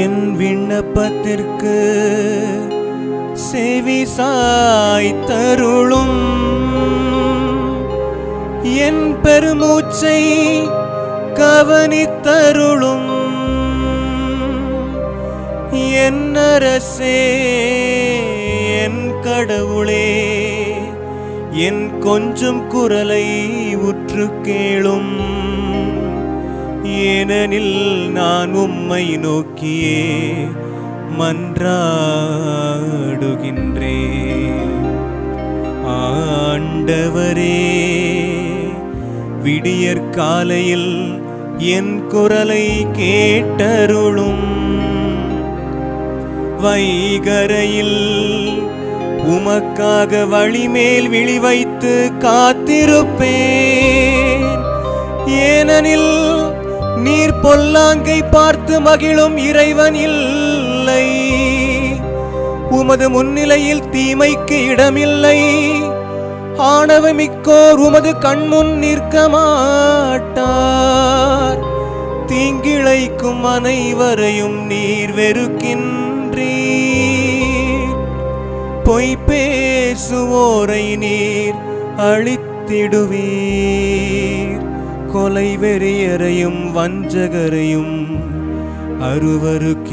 என் விண்ணப்பத்திற்கு செவிசாய் தருளும். என் பெருமூச்சை கவனித்தருளும். என் அரசே என் கடவுளே என் கொஞ்சம் குரலை உற்று கேளும் ஏனெனில் நான் உம்மை நோக்கியே மன்றாடுகின்றேன். ஆண்டவரே விடியற் காலையில் என் குரலை கேட்டருளும். வைகரையில் உமக்காக வழிமேல் விழி வைத்து காத்திருப்பேன். ஏனெனில் நீர் பொல்லாங்கை பார்த்து மகிழும் இறைவன் இல்லை. உமது முன்னிலையில் தீமைக்கு இடமில்லை. ஆணவமிக்கோர் உமது கண்முன் நிற்க மாட்டார். தீங்கிழைக்கும் அனைவரையும் நீர் வெறுக்கின்றீர். பொய் பேசுவோரை நீர் அழித்திடுவீர். கொலை வெறியரையும் வஞ்சகரையும் அருவருக்கின்றீர்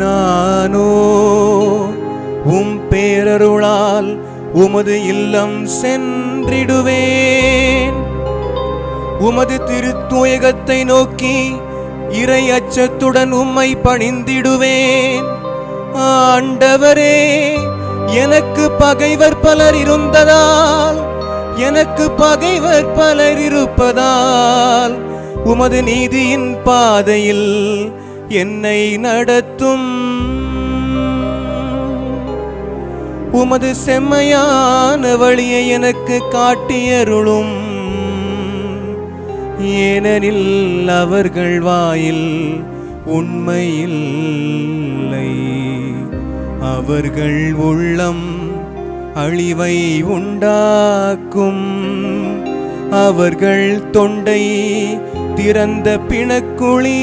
நானோ உம் பேரருளால் உமது இல்லம் சென்றிடுவேன். உமது திருத்துயகத்தை நோக்கி இறை அச்சத்துடன் உம்மை பணிந்திடுவேன். ஆண்டவரே எனக்கு பகைவர் பலர் இருந்ததால் எனக்கு பகைவர் பலர் இருப்பதால் உமது நீதியின் பாதையில் என்னை நடத்தும். உமது செம்மையான வழியை எனக்கு காட்டியருளும். ஏனெனில் அவர்கள் வாயில் உண்மையில்லை அவர்கள் உள்ளம் அழிவை உண்டாக்கும். அவர்கள் தொண்டை திறந்த பிணக்குழி.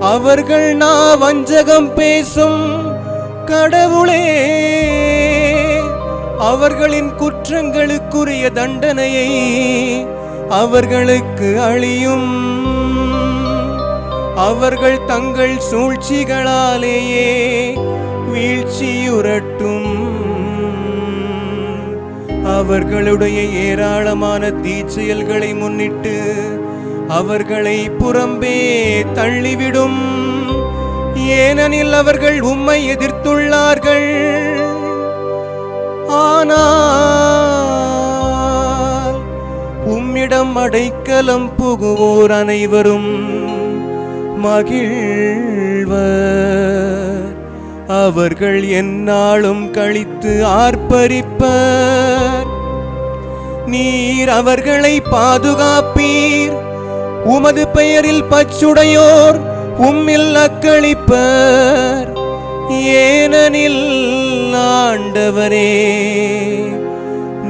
அவர்கள் நா வஞ்சகம் பேசும் கடவுளே. அவர்களின் குற்றங்களுக்குரிய தண்டனையை அவர்களுக்கு அழியும். அவர்கள் தங்கள் சூழ்ச்சிகளாலேயே வீழ்ச்சியுறட்டும் அவர்களுடைய ஏராளமான தீச்செயல்களை முன்னிட்டு அவர்களை புறம்பே தள்ளிவிடும். ஏனெனில் அவர்கள் உம்மை எதிர்த்துள்ளார்கள். ஆனால் உம்மிடம் அடைக்கலம் புகுவோர் அனைவரும் மகிழ்வர். அவர்கள் என்னாலும் கழித்து ஆர்ப்பரிப்பர். நீர் அவர்களை பாதுகாப்பீர். உமது பெயரில் பச்சுடையோர் உம்மில் அக்களிப்பர். ஏனெனில் ஆண்டவரே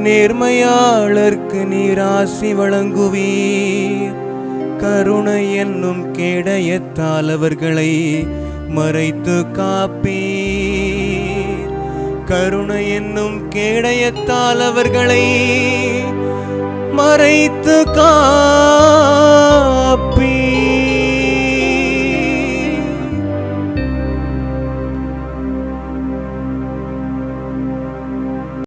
நேர்மையாளர்க்கு நீர் ஆசி வழங்குவீர். கருணை என்னும் கேடயத்தால் அவர்களை மறைத்து காப்பீ கருணை என்னும் கேடயத்தால் அவர்களை மறைத்து காப்பீர்.